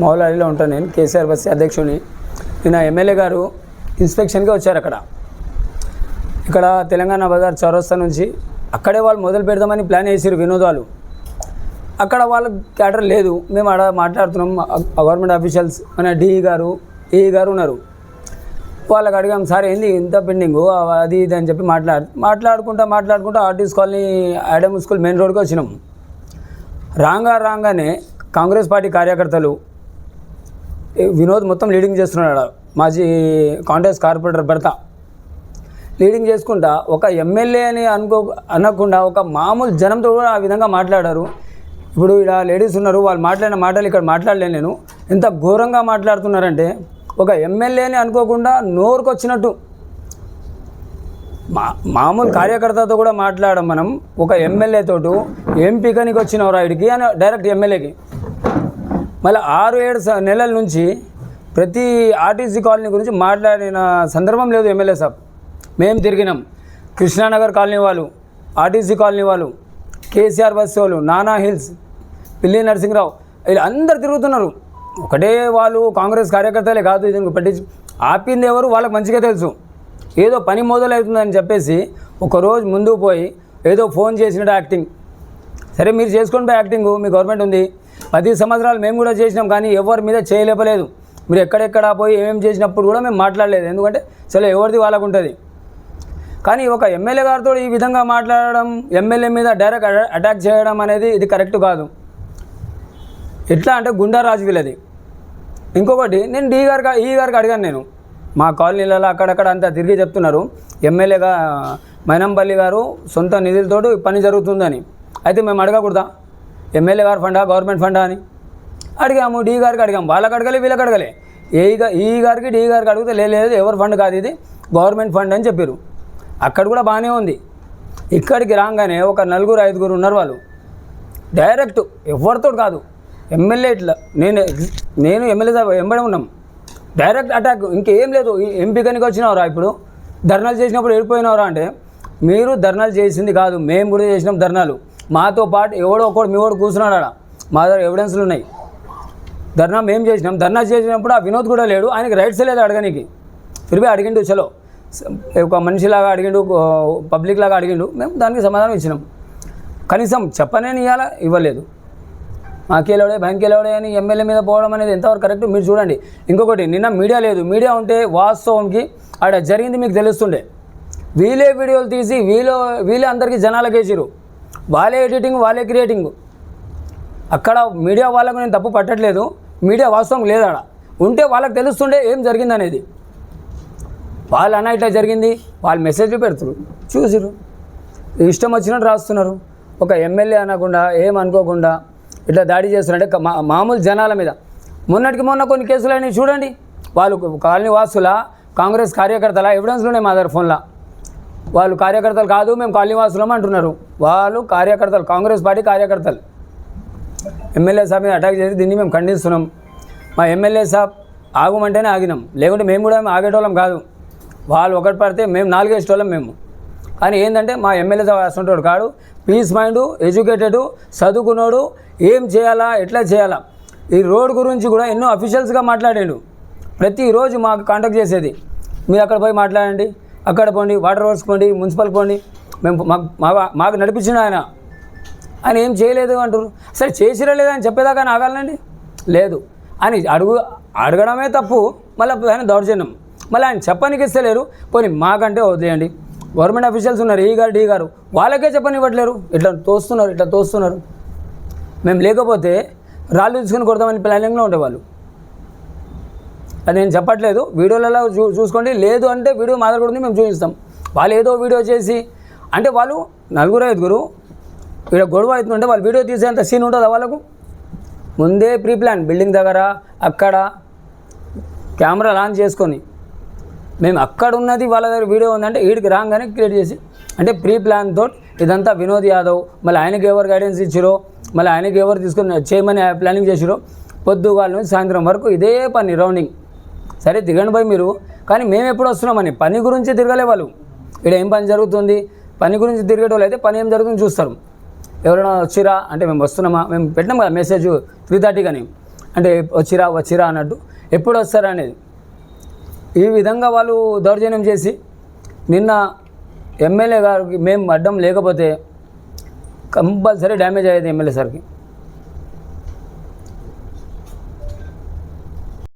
మౌలాలిలో ఉంటాను నేను కేసీఆర్ బస్సు అధ్యక్షుడిని. నిన్న ఎమ్మెల్యే గారు ఇన్స్పెక్షన్గా వచ్చారు అక్కడ. ఇక్కడ తెలంగాణ బజార్ చౌరస్తా నుంచి అక్కడే వాళ్ళు మొదలు పెడదామని ప్లాన్ చేశారు వినోదాలు. అక్కడ వాళ్ళ క్యాటర్ లేదు. మేము ఆడ మాట్లాడుతున్నాం గవర్నమెంట్ ఆఫీషియల్స్ మన డిఈ గారు ఏఈ గారు ఉన్నారు. వాళ్ళకి అడిగాం సార్ ఏంది ఇంత పెండింగ్? అది ఇది అని చెప్పి మాట్లాడు మాట్లాడుకుంటా మాట్లాడుకుంటా RTC colony Adam school main రోడ్కి వచ్చినాం. రాంగా రాగానే కాంగ్రెస్ పార్టీ కార్యకర్తలు వినోద్ మొత్తం లీడింగ్ చేస్తున్నాడు ఆడ. మాజీ కాంగ్రెస్ కార్పొరేటర్ భర్త. లీడింగ్ చేసుకుంటా ఒక ఎమ్మెల్యే అని అనుకో అనకుండా ఒక మామూలు జనంతో కూడా ఆ విధంగా మాట్లాడారు. ఇప్పుడు ఇలా లేడీస్ ఉన్నారు వాళ్ళు మాట్లాడిన మాటలు ఇక్కడ మాట్లాడలేను నేను. ఎంత ఘోరంగా మాట్లాడుతున్నారంటే ఒక ఎమ్మెల్యేని అనుకోకుండా నోరుకు వచ్చినట్టు మా మామూలు కార్యకర్తతో కూడా మాట్లాడడం మనం ఒక ఎమ్మెల్యేతో ఎంపీకనికి వచ్చినవరా ఇడికి అని డైరెక్ట్ ఎమ్మెల్యేకి మళ్ళీ ఆరు ఏడు నెలల నుంచి ప్రతి ఆర్టీసీ కాలనీ గురించి మాట్లాడిన సందర్భం లేదు ఎమ్మెల్యే సాబ్. మేము తిరిగినాం. కృష్ణానగర్ కాలనీ వాళ్ళు ఆర్టీసీ కాలనీ వాళ్ళు కేసీఆర్ బస్సు వాళ్ళు నానా హిల్స్ పిల్లి నరసింహరావు వీళ్ళు అందరు తిరుగుతున్నారు. ఒకటే వాళ్ళు కాంగ్రెస్ కార్యకర్తలే కాదు దీనికి పట్టించి ఆపింది ఎవరు వాళ్ళకి మంచిగా తెలుసు. ఏదో పని మొదలవుతుందని చెప్పేసి ఒకరోజు ముందుకు పోయి ఏదో ఫోన్ చేసినట్టు యాక్టింగ్. సరే మీరు చేసుకోండి యాక్టింగ్ మీ గవర్నమెంట్ ఉంది. పది సంవత్సరాలు మేము కూడా చేసినాం కానీ ఎవరి మీద చేయలేపలేదు. మీరు ఎక్కడెక్కడ పోయి ఏమేమి చేసినప్పుడు కూడా మేము మాట్లాడలేదు. ఎందుకంటే చలో ఎవరిది వాళ్ళకు ఉంటుంది. కానీ ఒక ఎమ్మెల్యే గారితో ఈ విధంగా మాట్లాడడం ఎమ్మెల్యే మీద డైరెక్ట్ అటాక్ చేయడం అనేది ఇది కరెక్ట్ కాదు. ఎట్లా అంటే గుండా రాజు వీళ్ళది. ఇంకొకటి నేను డీ గారికి ఈ గారికి అడిగాను నేను. మా కాలనీలలో అక్కడక్కడ అంతా తిరిగి చెప్తున్నారు. ఎమ్మెల్యేగా మైనంపల్లి గారు సొంత నిధులతో పని జరుగుతుందని. అయితే మేము అడగకూడదా? ఎమ్మెల్యే గారు ఫండా గవర్నమెంట్ ఫండా అని. అడిగాము డి గారికి అడిగాము వాళ్ళకి అడగలే వీళ్ళకి అడగలే. ఏ ఈ గారికి డి గారికి అడిగితే "లే, లేదు ఎవరి ఫండ్ కాదు ఇది గవర్నమెంట్ ఫండ్ అని చెప్పారు అక్కడ కూడా బాగానే ఉంది. ఇక్కడికి రాగానే ఒక నలుగురు ఐదుగురు ఉన్నారు వాళ్ళు. డైరెక్ట్ ఎవరితో కాదు ఎమ్మెల్యే ఇట్లా నేను నేను ఎమ్మెల్యే సాబ్ ఉన్నాం. డైరెక్ట్ అటాక్ ఇంకేం లేదు ఈ ఎంపీకనికి వచ్చినవరా ఇప్పుడు? ధర్నాలు చేసినప్పుడు వెళ్ళిపోయినవరా అంటే మీరు ధర్నాలు చేసింది కాదు మేము కూడా చేసినాం ధర్నాలు. మాతో పాటు ఎవడో ఒకడు మీ వాడు కూర్చున్నాడు ఆడ. మా దగ్గర ఎవిడెన్స్లు ఉన్నాయి. ధర్నా మేము చేసినాం. ధర్నా చేసినప్పుడు ఆ వినోద్ కూడా లేడు. ఆయనకి రైట్స్ లేదు అడగనికి. ఫిర్బీ అడిగిండు చలో. ఒక మనిషిలాగా అడిగిండు పబ్లిక్ లాగా అడిగిండు. మేము దానికి సమాధానం ఇచ్చినాం. కనీసం చెప్పనే ఇవ్వాల ఇవ్వలేదు. మాకేలవడే బ్యాంకేలవడే అని ఎమ్మెల్యే మీద పోవడం అనేది ఎంతవరకు కరెక్ట్ మీరు చూడండి. ఇంకొకటి నిన్న మీడియా లేదు. మీడియా ఉంటే వాస్తవంకి ఆడ జరిగింది మీకు తెలుస్తుండే. వీలే వీడియోలు తీసి వీలో వీలే అందరికీ జనాలకేసిరు వాళ్ళే ఎడిటింగ్ వాళ్ళే క్రియేటింగ్ అక్కడ మీడియా వాళ్ళకు నేను తప్పు పట్టట్లేదు. మీడియా వాస్తవం లేదు ఉంటే వాళ్ళకి తెలుస్తుండే ఏం జరిగింది అనేది వాళ్ళు అన్న ఇట్లా జరిగింది. వాళ్ళు మెసేజ్లు పెడుతున్నారు చూసిరు ఇష్టం వచ్చినట్టు రాస్తున్నారు. ఒక ఎమ్మెల్యే అనకుండా ఏం అనుకోకుండా ఇట్లా దాడి చేస్తున్నారంటే క- మా- మామూలు జనాల మీద. మొన్నటికి మొన్న కొన్ని కేసులు అయినాయి. చూడండి. వాళ్ళు కాలనీ వాసుల కాంగ్రెస్ కార్యకర్తల ఎవిడెన్స్లు ఉన్నాయి మా దగ్గర ఫోన్లో వాళ్ళు కార్యకర్తలు కాదు మేము కాలనీవాసులం అంటున్నారు. వాళ్ళు కార్యకర్తలు కాంగ్రెస్ పార్టీ కార్యకర్తలు. ఎమ్మెల్యే సాబ్ మీద అటాక్ చేసి దీన్ని మేము ఖండిస్తున్నాం. మా ఎమ్మెల్యే సాబ్ ఆగమంటేనే ఆగినాం. లేకుంటే మేము కూడా ఆగేటోళ్ళం కాదు. వాళ్ళు ఒకటి పడితే మేము నాలుగేసేటోళ్ళం మేము. కానీ ఏంటంటే మా ఎమ్మెల్యే సాబ్ అసంటోడు కాడు. పీస్ మైండ్ ఎడ్యుకేటెడ్ చదువుకున్నోడు ఏం చేయాలా ఎట్లా చేయాలా. ఈ రోడ్ గురించి కూడా ఎన్నో అఫీషియల్స్గా మాట్లాడాడు. ప్రతిరోజు మాకు కాంటాక్ట్ చేసేది. మీరు అక్కడ పోయి మాట్లాడండి. అక్కడ పోండి వాటర్ వర్క్స్ పోండి మున్సిపల్ పోండి. మేము మాకు మా- మాకు నడిపించిన ఆయన. ఆయన ఏం చేయలేదు అంటారు సరే చేసిరా లేదా అని చెప్పేదాకా ఆగాలండి లేదు. అని అడుగు అడగడమే తప్పు. మళ్ళీ ఆయన దౌర్జన్యం. మళ్ళీ ఆయన చెప్పనికి ఇస్తలేరు. పోనీ మాకంటే వదిలేయండి. గవర్నమెంట్ అఫీషియల్స్ ఉన్నారు ఈ గారు డీ గారు. వాళ్ళకే చెప్పనివ్వట్లేరు. ఇట్లా తోస్తున్నారు ఇట్లా తోస్తున్నారు. మేము లేకపోతే రాళ్ళు తీసుకుని కొడదామని ప్లానింగ్లో ఉండేవాళ్ళు. నేను చెప్పట్లేదు. వీడియోలలో చూ చూసుకోండి. లేదు అంటే వీడియో మా దగ్గర ఉంది మేము చూపిస్తాం. వాళ్ళు ఏదో వీడియో చేసి అంటే వాళ్ళు నలుగురు ఐదుగురు ఇక్కడ గొడవ అవుతుందంటే వాళ్ళు వీడియో తీసేంత సీన్ ఉంటుందా వాళ్ళకు? ముందే ప్రీ ప్లాన్ బిల్డింగ్ దగ్గర అక్కడ కెమెరా లాంచ్ చేసుకొని. మేము అక్కడ ఉన్నది వాళ్ళ దగ్గర వీడియో ఉందంటే వీడికి రాగానే క్రియేట్ చేసి అంటే ప్రీ ప్లాన్ తోటి ఇదంతా వినోద్ యాదవ్ మళ్ళీ ఆయనకి ఎవరు గైడెన్స్ ఇచ్చిరో మళ్ళీ ఆయనకి ఎవరు తీసుకొని చేయమని ప్లానింగ్ చేసిరో పొద్దుగాల నుంచి సాయంత్రం వరకు ఇదే పని రౌండింగ్. సరే దిగండి పోయి మీరు. కానీ మేము ఎప్పుడు వస్తున్నామని పని గురించి తిరగలే వాళ్ళు. ఇక్కడ ఏం పని జరుగుతుంది? పని గురించి తిరిగేటోళ్ళు అయితే పని ఏం జరుగుతుంది చూస్తారు. ఎవరైనా వచ్చిరా? అంటే మేము వస్తున్నామా? మేము పెట్టినాం కదా మెసేజ్ త్రీ థర్టీ కానీ అంటే వచ్చిరా వచ్చిరా అన్నట్టు. ఎప్పుడు వస్తారా అనేది. ఈ విధంగా వాళ్ళు దౌర్జన్యం చేసి నిన్న ఎమ్మెల్యే గారికి మేము అడ్డం లేకపోతే కంపల్సరీ డ్యామేజ్ అయ్యేది ఎమ్మెల్యే సార్కి.